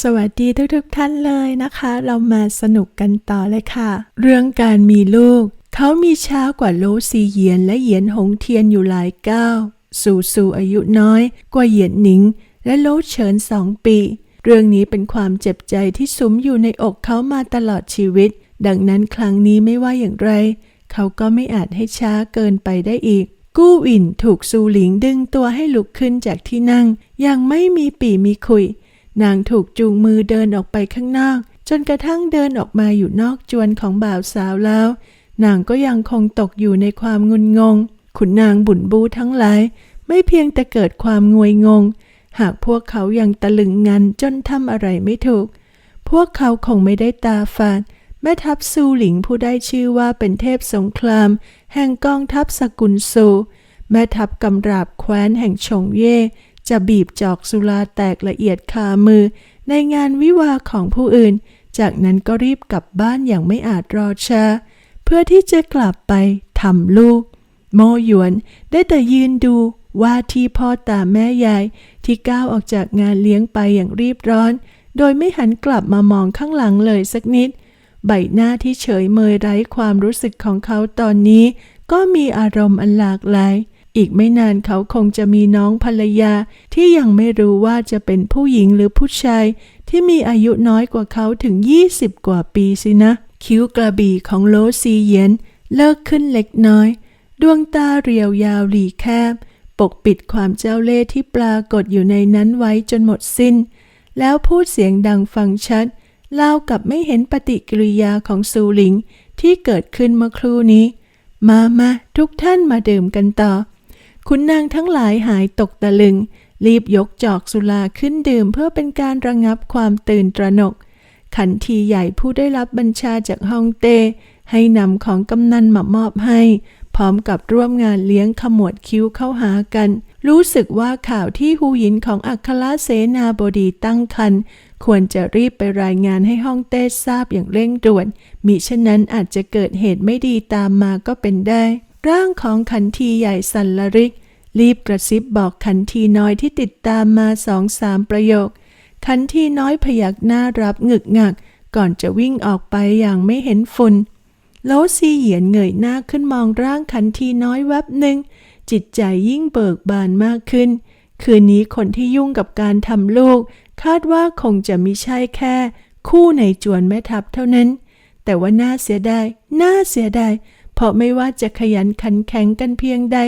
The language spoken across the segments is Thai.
สวัสดีทุกๆท่านเลยนะคะ เรามาสนุกกันต่อเลยค่ะ เรื่องการมีลูก เขามีช้ากว่าโลซีเหยียนและเหยียนหงเทียนอยู่หลายก้าวสู่สู่อายุน้อยกว่าเหยียนหนิง และโลเฉินสองปี เรื่องนี้เป็นความเจ็บใจที่สุมอยู่ในอกเขามาตลอดชีวิต ดังนั้นครั้งนี้ไม่ว่าอย่างไร เขาก็ไม่อาจให้ช้าเกินไปได้อีกกู้อินถูกซูหลิงดึงตัวให้ลุกขึ้นจากที่นั่ง ยังไม่มีปีมีคุย นางถูกจูงมือเดินออกไปข้างนอก จนกระทั่งเดินออกมาอยู่นอกจวนของบ่าวสาวแล้ว นางก็ยังคงตกอยู่ในความงุนงง ขุนนางบุญบูทั้งหลาย ไม่เพียงแต่เกิดความงวยงง หากพวกเขายังตะลึงงันจนทำอะไรไม่ถูก พวกเขาคงไม่ได้ตาฝาดแม่ทัพซูหลิงผู้ได้ชื่อว่าเป็นเทพสงคราม แห่งกองทัพสกุลซู แม่ทัพกำราบแคว้นแห่งชงเย่ จะบีบจอกสุราแตกละเอียดคามือ ในงานวิวาของผู้อื่น จากนั้นก็รีบกลับบ้านอย่างไม่อาจรอช้าเพื่อที่จะกลับไปทำลูก โมหยวนได้แต่ยืนดูว่าที่พ่อตาแม่ยายที่ก้าวออกจากงานเลี้ยงไปอย่างรีบร้อน โดยไม่หันกลับมามองข้างหลังเลยสักนิด ใบหน้าที่เฉยเมยไร้ความรู้สึกของเขาตอนนี้ ก็มีอารมณ์อันหลากหลาย อีกไม่นานเขาคงจะมีน้องภรรยา ที่ยังไม่รู้ว่าจะเป็นผู้หญิงหรือผู้ชาย ที่มีอายุน้อยกว่าเขาถึง 20 กว่าปีสินะ คิ้วกระบี่ของโลซีเยียนเลิกขึ้นเล็กน้อย ดวงตาเรียวยาวหลีแคบ ปกปิดความเจ้าเล่ห์ที่ปรากฏอยู่ในนั้นไว้จนหมดสิ้น แล้วพูดเสียงดังฟังชัดเล่ากับไม่เห็นปฏิกิริยาของซูหลิงที่เกิดขึ้นเมื่อครู่นี้ มามาทุกท่านมาดื่มกันต่อ คุณนางทั้งหลายหายตกตะลึง รีบยกจอกสุราขึ้นดื่มเพื่อเป็นการระงงับความตื่นตระหนก ขันทีใหญ่ผู้ได้รับบัญชาจากฮ่องเต้ให้นำของกำนันมามอบให้ พร้อมกับร่วมงานเลี้ยงขมวดคิ้วเข้าหากัน รู้สึกว่าข่าวที่ฮูหยินของอัครเสนาบดีตั้งคันควรจะรีบไปรายงานให้ฮ่องเต้ทราบอย่างเร่งด่วนมิฉะนั้นอาจจะเกิดเหตุไม่ดีตามมาก็เป็นได้ ร่างของขันทีใหญ่สันลริก รีบกระซิบบอกขันทีน้อยที่ติดตามมาสองสามประโยค ขันทีน้อยพยักหน้ารับงึกงัก ก่อนจะวิ่งออกไปอย่างไม่เห็นฝุ่นโลซีเหยียนเงยหน้าขึ้นมองร่างขันทีน้อยแวบหนึ่ง จิตใจยิ่งเบิกบานมากขึ้น คืนนี้คนที่ยุ่งกับการทำลูก คาดว่าคงจะมิใช่แค่ คู่ในจวนแม่ทัพเท่านั้น แต่ว่าน่าเสียดายน่าเสียดาย เพราะไม่ว่าจะขยันขันแข็งกันเพียงใด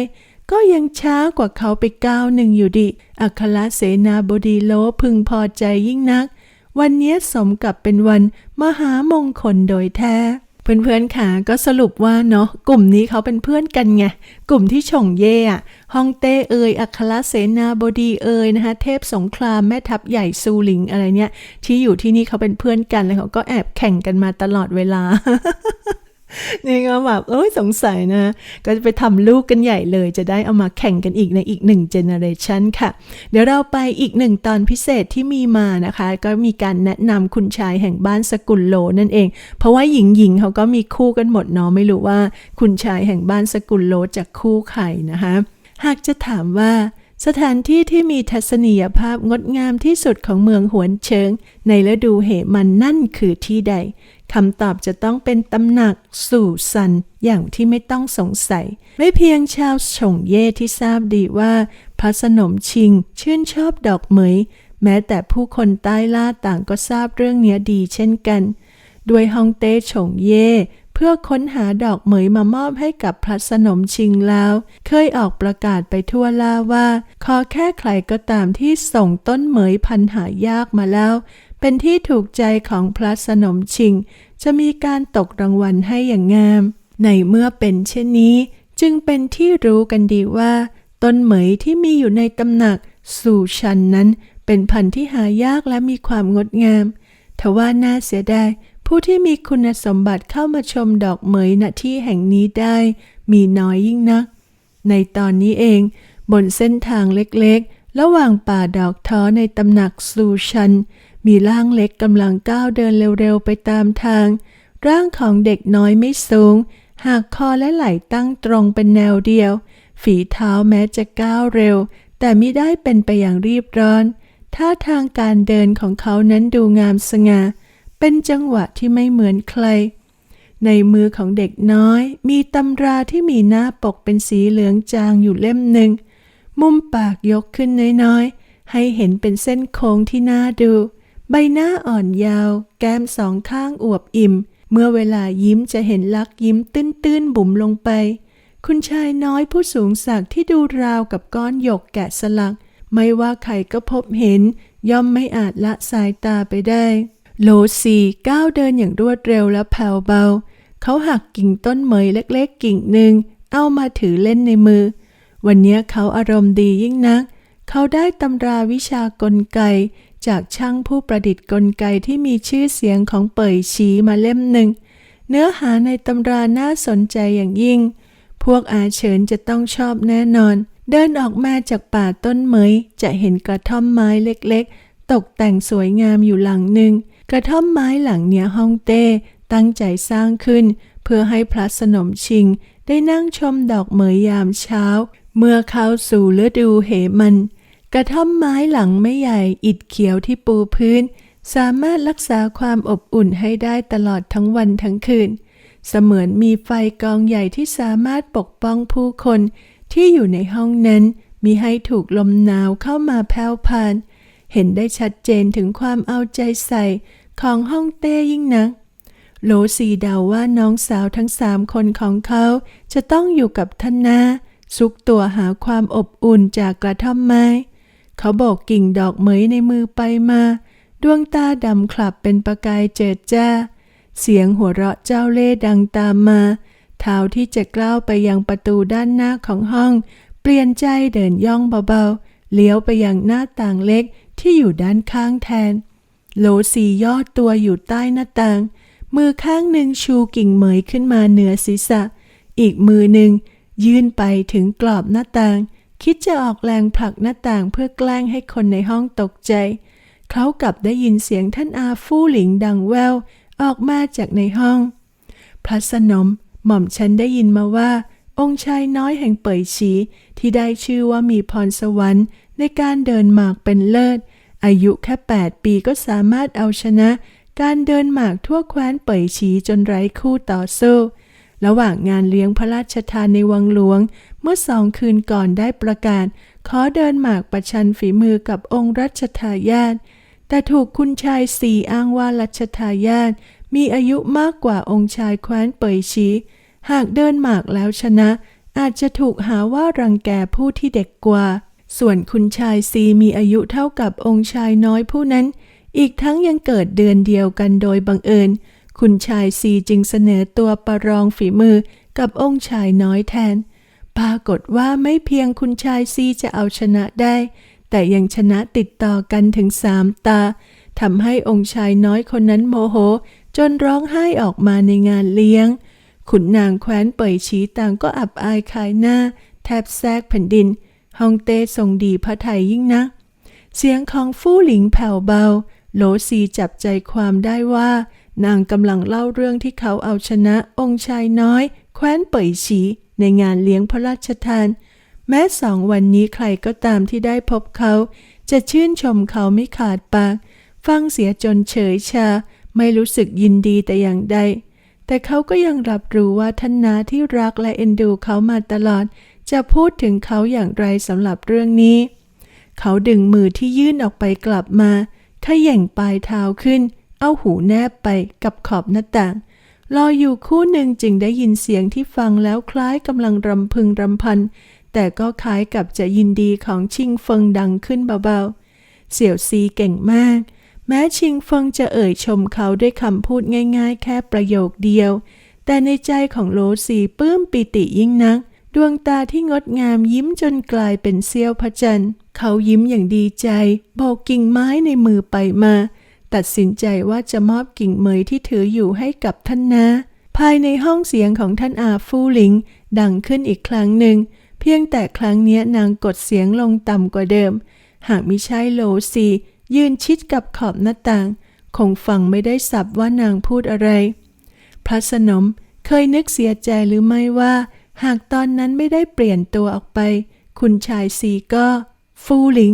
ก็ยังช้ากว่าเขาไปก้าวหนึ่งอยู่ดีอัครเสนาบดีโลพึงพอใจยิ่งนัก วันนี้สมกับเป็นวันมหามงคลโดยแท้เพื่อนๆค่ะก็สรุปว่าเนาะกลุ่มนี้เขาเป็นเพื่อนกันไงกลุ่มที่ฉงเย่อะฮ่องเต้เอยอัครเสนาบดีเอยนะคะเทพสงครามแม่ทัพใหญ่ซูหลิงอะไรเนี่ยที่อยู่ที่นี่เขาเป็นเพื่อนกันแล้วเขาก็แอบแข่งกันมาตลอดเวลา นี่ก็แบบเอ้ยสงสัยนะ ก็จะไปทำลูกกันใหญ่เลย จะได้เอามาแข่งกันอีกในอีกหนึ่งเจเนอเรชันค่ะ เดี๋ยวเราไปอีกหนึ่งตอนพิเศษที่มีมานะคะ ก็มีการแนะนำคุณชายแห่งบ้านสกุลโลนั่นเอง เพราะว่าหญิงหญิงๆเขาก็มีคู่กันหมดเนาะไม่รู้ว่า คุณชายแห่งบ้านสกุลโลจะคู่ใครนะคะ หากจะถามว่าสถานที่ที่มีทัศนียภาพงดงามที่สุดของเมืองหวนเชิง ในฤดูเหมันนั่นคือที่ใด คำตอบจะต้องเป็นตำหนักสู่ซันอย่างที่ไม่ต้องสงสัย ไม่เพียงชาวฉงเย่ที่ทราบดีว่าพระสนมชิงชื่นชอบดอกเหมย แม้แต่ผู้คนใต้ล่าต่างก็ทราบเรื่องนี้ดีเช่นกัน ด้วยฮองเต้ฉงเย่เพื่อค้นหาดอกเหมยมามอบให้กับพระสนมชิงแล้ว เคยออกประกาศไปทั่วล่าว่า ขอแค่ใครก็ตามที่ส่งต้นเหมยพันหายากมาแล้ว เป็นที่ถูกใจของพระสนมชิง จะมีการตกรางวัลให้อย่างงาม ในเมื่อเป็นเช่นนี้ จึงเป็นที่รู้กันดีว่า ต้นเหมยที่มีอยู่ในตำหนักสู่ชันนั้น เป็นพันธุ์ที่หายากและมีความงดงามทว่าน่าเสียดายผู้ที่มีคุณสมบัติเข้ามาชมดอกเหมยณที่แห่งนี้ได้ มีน้อยยิ่งนัก ในตอนนี้เอง บนเส้นทางเล็กๆ ระหว่างป่าดอกท้อในตำหนักซูชัน มีร่างเล็กกำลังก้าวเดินเร็วๆ ไปตามทาง ร่างของเด็กน้อยไม่สูง หากคอและไหล่ตั้งตรงเป็นแนวเดียว ฝีเท้าแม้จะก้าวเร็ว แต่มิได้เป็นไปอย่างรีบร้อน ท่าทางการเดินของเขานั้นดูงามสง่า เป็นจังหวะที่ไม่เหมือนใคร ในมือของเด็กน้อย มีตำราที่มีหน้าปกเป็นสีเหลืองจางอยู่เล่มหนึ่ง มุมปากยกขึ้นน้อยๆ ให้เห็นเป็นเส้นโค้งที่น่าดู ใบหน้าอ่อนยาว แก้มสองข้างอวบอิ่ม เมื่อเวลายิ้มจะเห็นลักยิ้มตื้นๆบุ๋มลงไป คุณชายน้อยผู้สูงศักดิ์ที่ดูราวกับก้อนหยกแกะสลัก ไม่ว่าใครก็พบเห็น ย่อมไม่อาจละสายตาไปได้ โลซีก้าวเดินอย่างรวดเร็วและแผ่วเบา เขาหักกิ่งต้นเมยเล็กๆ กิ่งหนึ่ง เอามาถือเล่นในมือ วันนี้เขาอารมณ์ดียิ่งนัก เขาได้ตำราวิชากลไก จากช่างผู้ประดิษฐ์กลไกที่มีชื่อเสียงของเป่ยชีมาเล่มหนึ่ง เนื้อหาในตำราน่าสนใจอย่างยิ่ง พวกอาเฉินจะต้องชอบแน่นอน เดินออกมาจากป่าต้นเหมย จะเห็นกระท่อมไม้เล็กๆ ตกแต่งสวยงามอยู่หลังหนึ่ง กระท่อมไม้หลังเนี้ยฮ่องเต้ตั้งใจสร้างขึ้น เพื่อให้พระสนมชิง ได้นั่งชมดอกเหมยยามเช้า เมื่อเข้าสู่ฤดูเหมัน กระท่อมไม้หลังไม่ใหญ่อิฐเขียวที่ปูพื้น สามารถรักษาความอบอุ่นให้ได้ตลอดทั้งวันทั้งคืน เสมือนมีไฟกองใหญ่ที่สามารถปกป้องผู้คนที่อยู่ในห้องนั้นมีให้ถูกลมหนาวเข้ามาแผ่วพาน เห็นได้ชัดเจนถึงความเอาใจใส่ของห้องเต้ยิ่งนักโลซีเดาว่าน้องสาวทั้งสามคนของเขา จะต้องอยู่กับท่านนาซุกตัวหาความอบอุ่นจากกระท่อมไม้ เขาโบกกิ่งดอกเหมยในมือไปมา ดวงตาดำคลับเป็นประกายเจิดจ้า เสียงหัวเราะเจ้าเล่ดังตามมาเท้าที่จะกล้าวไปยังประตูด้านหน้าของห้อง เปลี่ยนใจเดินย่องเบาๆ เลี้ยวไปยังหน้าต่างเล็กที่อยู่ด้านข้างแทน โลสียอดตัวอยู่ใต้หน้าต่าง มือข้างหนึ่งชูกิ่งเหมยขึ้นมาเหนือศีรษะ อีกมือหนึ่งยื่นไปถึงกรอบหน้าต่าง คิดจะออกแรงผลักหน้าต่างเพื่อแกล้งให้คนในห้องตกใจ เขากลับได้ยินเสียงท่านอาฟู่หลิงดังแววออกมาจากในห้อง พระสนมหม่อมฉันได้ยินมาว่า องค์ชายน้อยแห่งเป่ยฉีที่ได้ชื่อว่ามีพรสวรรค์ ในการเดินหมากเป็นเลิศ อายุแค่ 8 ปีก็สามารถเอาชนะ การเดินหมากทั่วแคว้นเป่ยฉีจนไร้คู่ต่อสู้ ระหว่างงานเลี้ยงพระราชทานในวังหลวง เมื่อสองคืนก่อนได้ประกาศ ขอเดินหมากประชันฝีมือกับองค์รัชทายาทแต่ถูกคุณชายสี่อ้างว่ารัชทายาทมีอายุมากกว่าองค์ชายแคว้นเปยชีหากเดินหมากแล้วชนะ อาจจะถูกหาว่ารังแกผู้ที่เด็กกว่า ส่วนคุณชายซีมีอายุเท่ากับองค์ชายน้อยผู้นั้น อีกทั้งยังเกิดเดือนเดียวกันโดยบังเอิญ คุณชายซีจึงเสนอตัวประลองฝีมือกับองค์ชายน้อยแทน ปรากฏว่าไม่เพียงคุณชายซีจะเอาชนะได้ แต่ยังชนะติดต่อกันถึงสามตาทำให้องค์ชายน้อยคนนั้นโมโห จนร้องไห้ออกมาในงานเลี้ยง ขุนนางแคว้นเป่ยชีต่างก็อับอายขายหน้า แทบแทรกแผ่นดินฮองเต้ทรงดีพระไทยยิ่งนักเสียงของฟู่หลิงแผ่วเบา โหลซีจับใจความได้ว่า นางกำลังเล่าเรื่องที่เขาเอาชนะองค์ชายน้อย แคว้นเป่ยฉีในงานเลี้ยงพระราชทาน แม้สองวันนี้ใครก็ตามที่ได้พบเขา จะชื่นชมเขาไม่ขาดปาก ฟังเสียจนเฉยชา ไม่รู้สึกยินดีแต่อย่างใด แต่เขาก็ยังรับรู้ว่าท่านนาที่รักและเอ็นดูเขามาตลอด จะพูดถึงเขาอย่างไรสำหรับเรื่องนี้ เขาดึงมือที่ยื่นออกไปกลับมาขย่งปลายเท้าขึ้น เอาหูแนบไปกับขอบหน้าต่าง รออยู่คู่หนึ่งจึงได้ยินเสียงที่ฟังแล้วคล้ายกำลังรำพึงรำพัน แต่ก็คล้ายกับจะยินดีของชิงเฟิงดังขึ้นเบาๆ เสี่ยวซีเก่งมาก แม้ชิงเฟิงจะเอ่ยชมเขาด้วยคำพูดง่ายๆ แค่ประโยคเดียว แต่ในใจของโลซีปลื้มปิติยิ่งนัก ดวงตาที่งดงามยิ้มจนกลายเป็นเสี้ยวพระจันทร์ เขายิ้มอย่างดีใจ โบกกิ่งไม้ในมือไปมา ตัดสินใจว่าจะมอบกิ่งเมยที่ถืออยู่ให้กับท่านนะภายในห้องเสียงของท่านอาฟู่หลิง ดังขึ้นอีกครั้งหนึ่ง เพียงแต่ครั้งนี้นางกดเสียงลงต่ำกว่าเดิม หากมิใช่โลซียืนชิดกับขอบหน้าต่าง คงฟังไม่ได้สับว่านางพูดอะไร พระสนมเคยนึกเสียใจหรือไม่ว่า หากตอนนั้นไม่ได้เปลี่ยนตัวออกไป คุณชายซีก็ ฟูหลิง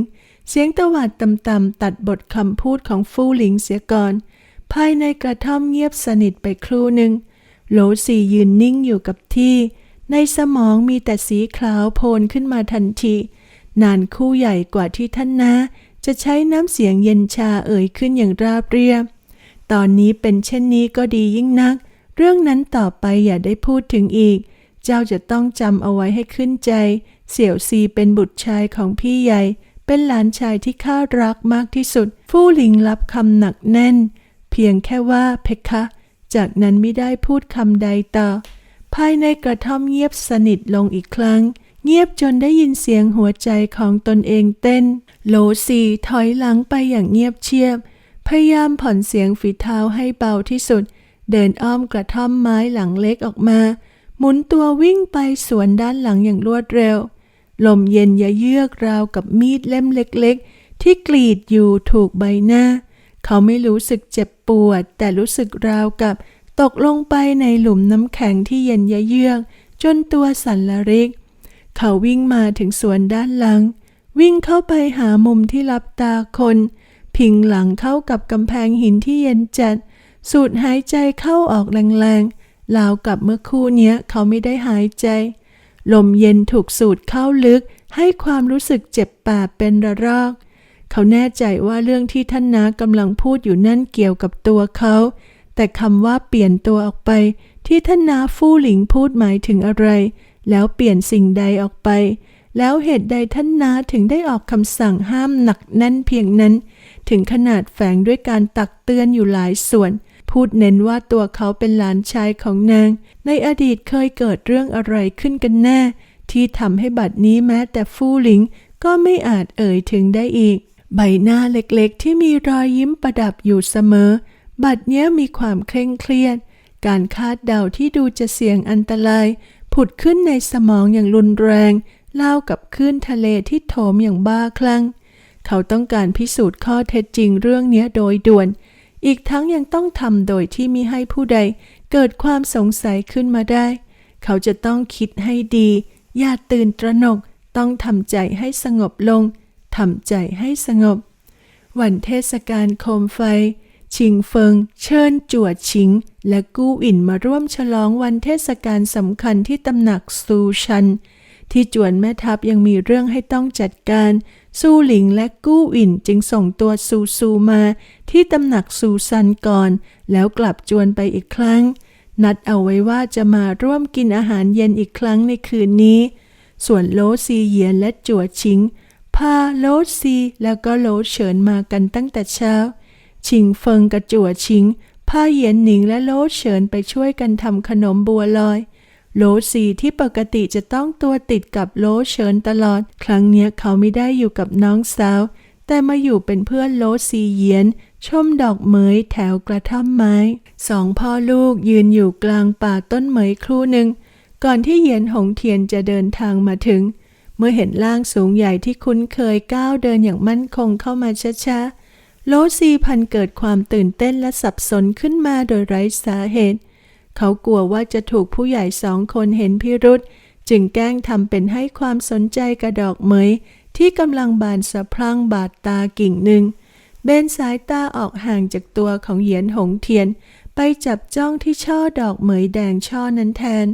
เสียงตวาดต่ำๆตัดบทคำพูดของฟู่หลิงเสียก่อน ภายในกระท่อมเงียบสนิทไปครู่หนึ่งโหลสียืนนิ่งอยู่กับที่ ในสมองมีแต่สีขาวโพลนขึ้นมาทันที นานคู่ใหญ่กว่าที่ท่านนะจะใช้น้ำเสียงเย็นชาเอ่ยขึ้นอย่างราบเรียบ ตอนนี้เป็นเช่นนี้ก็ดียิ่งนัก เรื่องนั้นต่อไปอย่าได้พูดถึงอีก เจ้าจะต้องจำเอาไว้ให้ขึ้นใจ เสี่ยวซีเป็นบุตรชายของพี่ใหญ่ เป็นหลานชายที่ข้ารักมากที่สุด ฟู่หลิงรับคำหนักแน่น เพียงแค่ว่าเพคะ จากนั้นไม่ได้พูดคำใดต่อ ภายในกระท่อมเงียบสนิทลงอีกครั้ง เงียบจนได้ยินเสียงหัวใจของตนเองเต้น โหลซีถอยหลังไปอย่างเงียบเชียบ พยายามผ่อนเสียงฝีเท้าให้เบาที่สุด เดินอ้อมกระท่อมไม้หลังเล็กออกมา หมุนตัววิ่งไปสวนด้านหลังอย่างรวดเร็ว ลมเย็นยะเยือกราวกับมีดเล่มเล็กๆ ที่กรีดอยู่ถูกใบหน้า เขาไม่รู้สึกเจ็บปวด แต่รู้สึกราวกับ ตกลงไปในหลุมน้ำแข็งที่เย็นยะเยือก จนตัวสั่นละริก เขาวิ่งมาถึงสวนด้านหลัง วิ่งเข้าไปหามุมที่รับตาคน พิงหลังเข้ากับกำแพงหินที่เย็นจัด สูดหายใจเข้าออกแรงๆราวกับเมื่อคู่เนี้ยเขาไม่ได้หายใจ ลมเย็นถูกสูดเข้าลึกให้ความรู้สึกเจ็บปากเป็นระรอก เขาแน่ใจว่าเรื่องที่ท่านนากำลังพูดอยู่นั่นเกี่ยวกับตัวเขา แต่คำว่าเปลี่ยนตัวออกไป ที่ท่านนาฟู่หลิงพูดหมายถึงอะไร แล้วเปลี่ยนสิ่งใดออกไป แล้วเหตุใดท่านนาถึงได้ออกคำสั่งห้ามหนักแน่นเพียงนั้น ถึงขนาดแฝงด้วยการตักเตือนอยู่หลายส่วน พูดเน้นว่าตัวเขาเป็นหลานชายของนาง ในอดีตเคยเกิดเรื่องอะไรขึ้นกันแน่ ที่ทำให้บัดนี้แม้แต่ฟู่หลิง ก็ไม่อาจเอ่ยถึงได้อีก ใบหน้าเล็กๆ ที่มีรอยยิ้มประดับอยู่เสมอ บัดเนี้ยมีความเคร่งเครียด การคาดเดาที่ดูจะเสี่ยงอันตราย ผุดขึ้นในสมองอย่างรุนแรงเล่ากับคลื่นทะเลที่โถมอย่างบ้าคลั่ง เขาต้องการพิสูจน์ข้อเท็จจริงเรื่องเนี้ยโดยด่วน อีกทั้งยังต้องทำโดยที่มิให้ผู้ใดเกิดความสงสัยขึ้นมาได้ เขาจะต้องคิดให้ดี อย่าตื่นตระหนก ต้องทำใจให้สงบลง ทำใจให้สงบ วันเทศกาลโคมไฟ ชิงเฟิง เชิญจวดชิง และกู้อินมาร่วมฉลองวันเทศกาลสำคัญที่ตำหนักซูชัน ที่จวนแม่ทัพยังมีเรื่องให้ต้องจัดการ ซูหลิงและกู้อินจึงส่งตัวซูซูมาที่ตำหนักซูซันก่อน แล้วกลับจวนไปอีกครั้ง นัดเอาไว้ว่าจะมาร่วมกินอาหารเย็นอีกครั้งในคืนนี้ ส่วนโลซีเหยียนและจัวชิง พาโลซีแล้วก็โลเฉินมากันตั้งแต่เช้า ชิงเฟิงกับจัวชิงพาเหยียนหนิงและโลเฉินไปช่วยกันทำขนมบัวลอย โลซีที่ปกติจะต้องตัวติดกับโลเฉินตลอด ครั้งเนี้ยเขาไม่ได้อยู่กับน้องสาว แต่มาอยู่เป็นเพื่อนโลซีเยียน ชมดอกเหมยแถวกระท่อมไม้ สองพ่อลูกยืนอยู่กลางป่าต้นเหมยครู่หนึ่ง ก่อนที่เยียนหงเทียนจะเดินทางมาถึง เมื่อเห็นร่างสูงใหญ่ที่คุ้นเคยก้าวเดินอย่างมั่นคงเข้ามาช้าๆโลซีพันเกิดความตื่นเต้นและสับสนขึ้นมาโดยไร้สาเหตุ เขากลัวว่าจะถูกผู้ใหญ่สองคนเห็นพิรุษจึงแกล้งทำเป็นให้ความสนใจกระดอกเหมย ที่กำลังบานสะพรั่งบาดตากิ่งหนึ่ง เบนสายตาออกห่างจากตัวของเหยียนหงเทียน ไปจับจ้องที่ช่อดอกเหมยแดงช่อนั้นแทน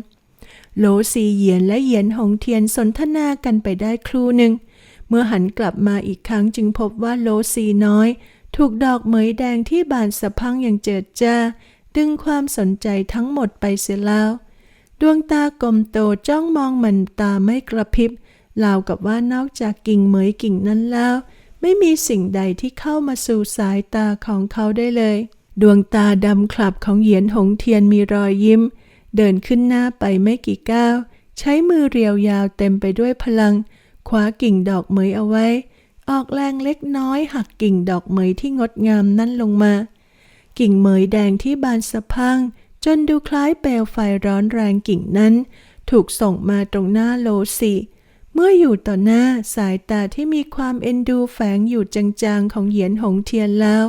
โลซีเหยียนและเหยียนหงเทียนสนทนากันไปได้ครู่หนึ่ง เมื่อหันกลับมาอีกครั้งจึงพบว่าโลซีน้อย ถูกดอกเหมยแดงที่บานสะพรังอย่างเจิดจ้า ดึงความสนใจทั้งหมดไปเสียแล้ว ดวงตากลมโตจ้องมองมันตาไม่กระพริบราวกับว่านอกจากกิ่งเหมยกิ่งนั้นแล้ว ไม่มีสิ่งใดที่เข้ามาสู่สายตาของเขาได้เลย ดวงตาดำคลับของเหยียนหงเทียนมีรอยยิ้ม เดินขึ้นหน้าไปไม่กี่ก้าว ใช้มือเรียวยาวเต็มไปด้วยพลังคว้ากิ่งดอกเหมยเอาไว้ ออกแรงเล็กน้อยหักกิ่งดอกเหมยที่งดงามนั่นลงมา กิ่งเหมยแดงที่บานสะพัง จนดูคล้ายเปลวไฟร้อนแรงกิ่งนั้น ถูกส่งมาตรงหน้าโลสีเมื่ออยู่ต่อหน้าสายตาที่มีความเอ็นดูแฝงอยู่จางๆของเหยียนหงเทียนแล้ว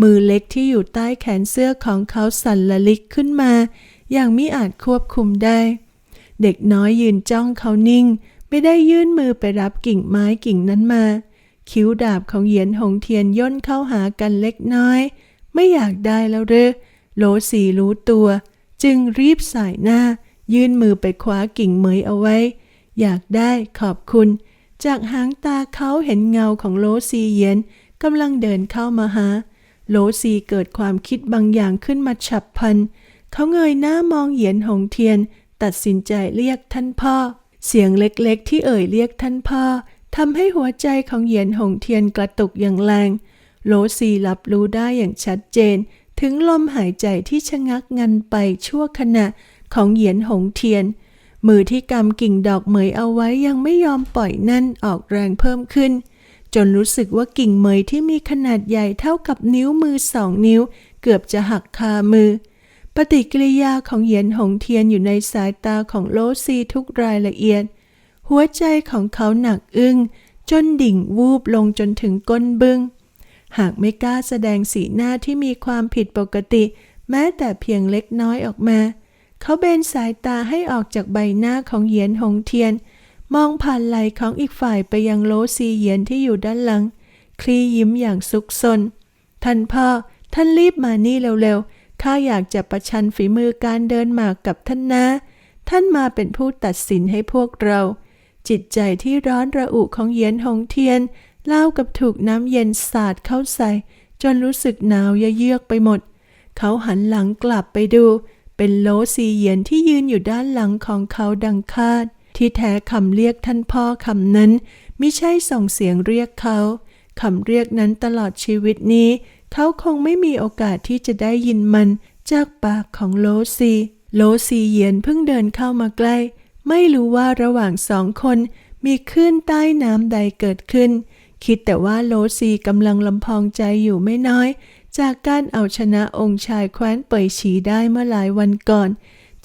มือเล็กที่อยู่ใต้แขนเสื้อของเขาสั่นละลิกขึ้นมา อย่างมิอาจควบคุมได้ เด็กน้อยยืนจ้องเขานิ่ง ไม่ได้ยื่นมือไปรับกิ่งไม้กิ่งนั้นมา คิ้วดาบของเหยียนหงเทียนย่นเข้าหากันเล็กน้อย ไม่อยากได้แล้วหรือโหลสีรู้ตัว จึงรีบสายหน้า ยื่นมือไปคว้ากิ่งเหมยเอาไว้ อยากได้ขอบคุณ จากหางตาเขาเห็นเงาของโลซีเยียนกำลังเดินเข้ามาหา โลซีเกิดความคิดบางอย่างขึ้นมาฉับพลัน เขาเงยหน้ามองเหยียนหงเทียน ตัดสินใจเรียกท่านพ่อ เสียงเล็กๆที่เอ่ยเรียกท่านพ่อทำให้หัวใจของเหยียนหงเทียนกระตุกอย่างแรง โลซีรับรู้ได้อย่างชัดเจน ถึงลมหายใจที่ชะงักงันไปชั่วขณะของเหยียนหงเทียน มือที่กำกิ่งดอกเหมยเอาไว้ยังไม่ยอมปล่อยนั่นออกแรงเพิ่มขึ้น จนรู้สึกว่ากิ่งเหมยที่มีขนาดใหญ่เท่ากับนิ้วมือสองนิ้ว เกือบจะหักคามือ ปฏิกิริยาของเหยียนหงเทียนอยู่ในสายตาของโลซีทุกรายละเอียด หัวใจของเขาหนักอึ้งจนดิ่งวูบลงจนถึงก้นบึง้ง หากไม่กล้าแสดงสีหน้าที่มีความผิดปกติ แม้แต่เพียงเล็กน้อยออกมา เขาเบนสายตาให้ออกจากใบหน้าของเหยียนหงเทียน มองผ่านไหลของอีกฝ่ายไปยังโลซีเหยียนที่อยู่ด้านหลัง คลียิ้มอย่างซุกซนท่านพ่อ ท่านรีบมานี่เร็วๆ ข้าอยากจะประชันฝีมือการเดินหมากกับท่านนะ ท่านมาเป็นผู้ตัดสินให้พวกเราจิตใจที่ร้อนระอุของเหยียนหงเทียน เล่ากับถูกน้ำเย็นสาดเข้าใส่ จนรู้สึกหนาวเยือกไปหมด เขาหันหลังกลับไปดู เป็นโลซีเหยียนที่ยืนอยู่ด้านหลังของเขาดังคาด ที่แท้คำเรียกท่านพ่อคำนั้นไม่ใช่ส่งเสียงเรียกเขาคำเรียกนั้นตลอดชีวิตนี้ เขาคงไม่มีโอกาสที่จะได้ยินมันจากปากของโลซี โลซีเหยียนเพิ่งเดินเข้ามาใกล้ ไม่รู้ว่าระหว่างสองคนมีคลื่นใต้น้ำใดเกิดขึ้น คิดแต่ว่าโลซีกำลังลำพองใจอยู่ไม่น้อย จากการเอาชนะองค์ชายแคว้นเป่ยฉีได้เมื่อหลายวันก่อน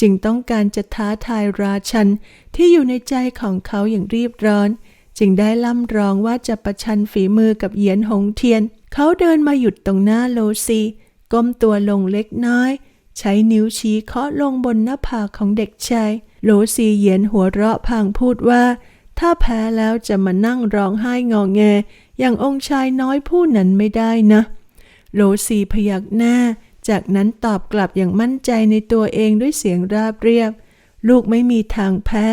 จึงต้องการจะท้าทายราชันที่อยู่ในใจของเขาอย่างรีบร้อน จึงได้ล่ำร้องว่าจะประชันฝีมือกับเหยียนหงเทียน เขาเดินมาหยุดตรงหน้าโลซีก้มตัวลงเล็กน้อย ใช้นิ้วชี้เคาะลงบนหน้าผากของเด็กชายโลซีเหยียนหัวเราะพางพูดว่า ถ้าแพ้แล้วจะมานั่งร้องไห้งองแง อย่างองค์ชายน้อยผู้นั้นไม่ได้นะโลซีพยักหน้า จากนั้นตอบกลับอย่างมั่นใจในตัวเองด้วยเสียงราบเรียบ ลูกไม่มีทางแพ้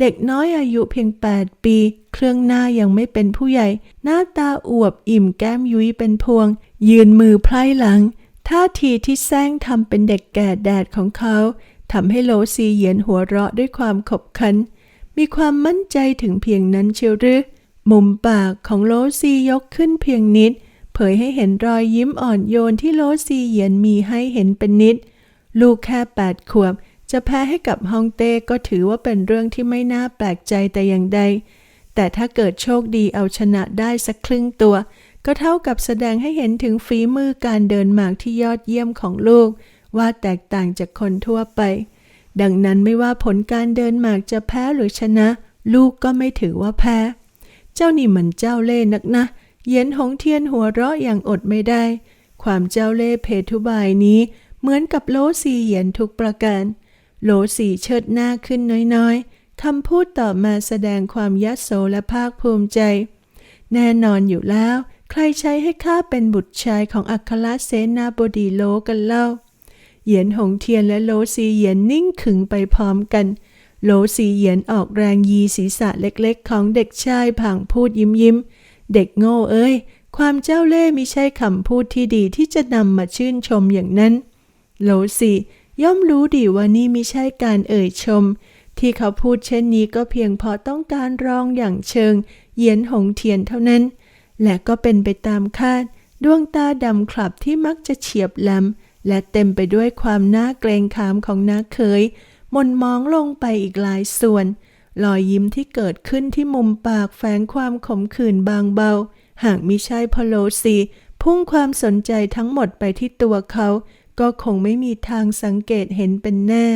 เด็กน้อยอายุเพียง 8 ปี เครื่องหน้ายังไม่เป็นผู้ใหญ่ หน้าตาอวบอิ่มแก้มยุ้ยเป็นพวง ยืนมือไพร่หลัง ท่าทีที่แซงทำเป็นเด็กแก่แดดของเขาทำให้โลซีเหยียนหัวเราะด้วยความขบขัน มีความมั่นใจถึงเพียงนั้นเชียวหรือ มุมปากของโลซียกขึ้นเพียงนิด เผยให้เห็นรอยยิ้มอ่อนโยนที่โลซีเหยียนมีให้เห็นเป็นนิด ลูกแค่แปดขวบ จะแพ้ให้กับฮองเต้ก็ถือว่าเป็นเรื่องที่ไม่น่าแปลกใจแต่อย่างใด แต่ถ้าเกิดโชคดีเอาชนะได้สักครึ่งตัว ก็เท่ากับแสดงให้เห็นถึงฝีมือการเดินหมากที่ยอดเยี่ยมของลูก ว่าแตกต่างจากคนทั่วไป ดังนั้นไม่ว่าผลการเดินหมากจะแพ้หรือชนะ ลูกก็ไม่ถือว่าแพ้ เจ้านี่มันเจ้าเล่ห์นักนะ เย็นหงเทียนหัวเราะอย่างอดไม่ได้ ความเจ้าเล่ห์เพทุบายนี้ เหมือนกับโลซีเหยียนทุกประการ โลสีเชิดหน้าขึ้นน้อยๆคำพูดต่อมาแสดงความยัโสและภาคภูมิใจ แน่นอนอยู่แล้ว ใครใช้ให้ข้าเป็นบุตรชายของอัครเสนาบดีโลกันเล่า เหยียนหงเทียนและโลซีเหยียนนิ่งขึงไปพร้อมกัน โลซีเหยียนออกแรงยีศีรษะเล็กๆ ของเด็กชายผางพูดยิ้มยิ้ม เด็กโง่เอ้ย ความเจ้าเล่ห์มิใช่คำพูดที่ดีที่จะนำมาชื่นชมอย่างนั้น โลซีย่อมรู้ดีว่านี่มิใช่การเอ่ยชม ที่เขาพูดเช่นนี้ก็เพียงพอต้องการรองอย่างเชิง เหยียนหงเทียนเท่านั้น และก็เป็นไปตามคาด ดวงตาดำคลับที่มักจะเฉียบแหลม และเต็มไปด้วยความน่าเกรงขามของน้าเขยมนมองลงไปอีกหลายส่วน รอยยิ้มที่เกิดขึ้นที่มุมปากแฝงความขมขื่นบางเบา หากมิใช่พอโลซีพุ่งความสนใจทั้งหมดไปที่ตัวเขา ก็คงไม่มีทางสังเกตเห็นเป็นแน่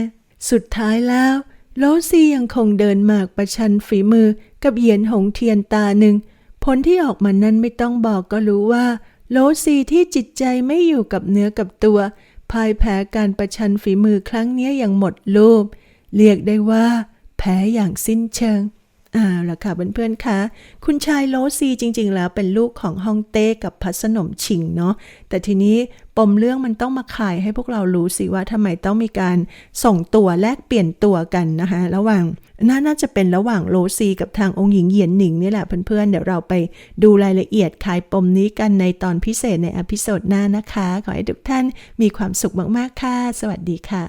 สุดท้ายแล้ว โลซียังคงเดินหมากประชันฝีมือกับเหยียนหงเทียนตาหนึ่ง ผลที่ออกมานั้นไม่ต้องบอกก็รู้ว่า โลซีที่จิตใจไม่อยู่กับเนื้อกับตัวพ่ายแพ้การประชันฝีมือครั้งนี้อย่างหมดรูป เรียกได้ว่า แพ้อย่างสิ้นเชิง อ่าล่ะค่ะเพื่อนๆคะคุณชายโลซีจริง ๆ แล้วเป็นลูกของฮ่องเต้กับพัสนมชิงเนาะแต่ทีนี้ปมเรื่องมันต้องมาคายให้พวกเรารู้สิว่าทำไมต้องมีการส่งตัวแลกเปลี่ยนตัวกันนะคะระหว่างน่าน่าจะเป็นระหว่างโลซีกับทางองค์หญิงเหยียนหนิงนี่แหละเพื่อนๆเดี๋ยวเราไปดูรายละเอียดคลายปมนี้กันในตอนพิเศษในอพิโซดหน้านะคะ ขอให้ทุกท่านมีความสุขมากๆค่ะ สวัสดีค่ะ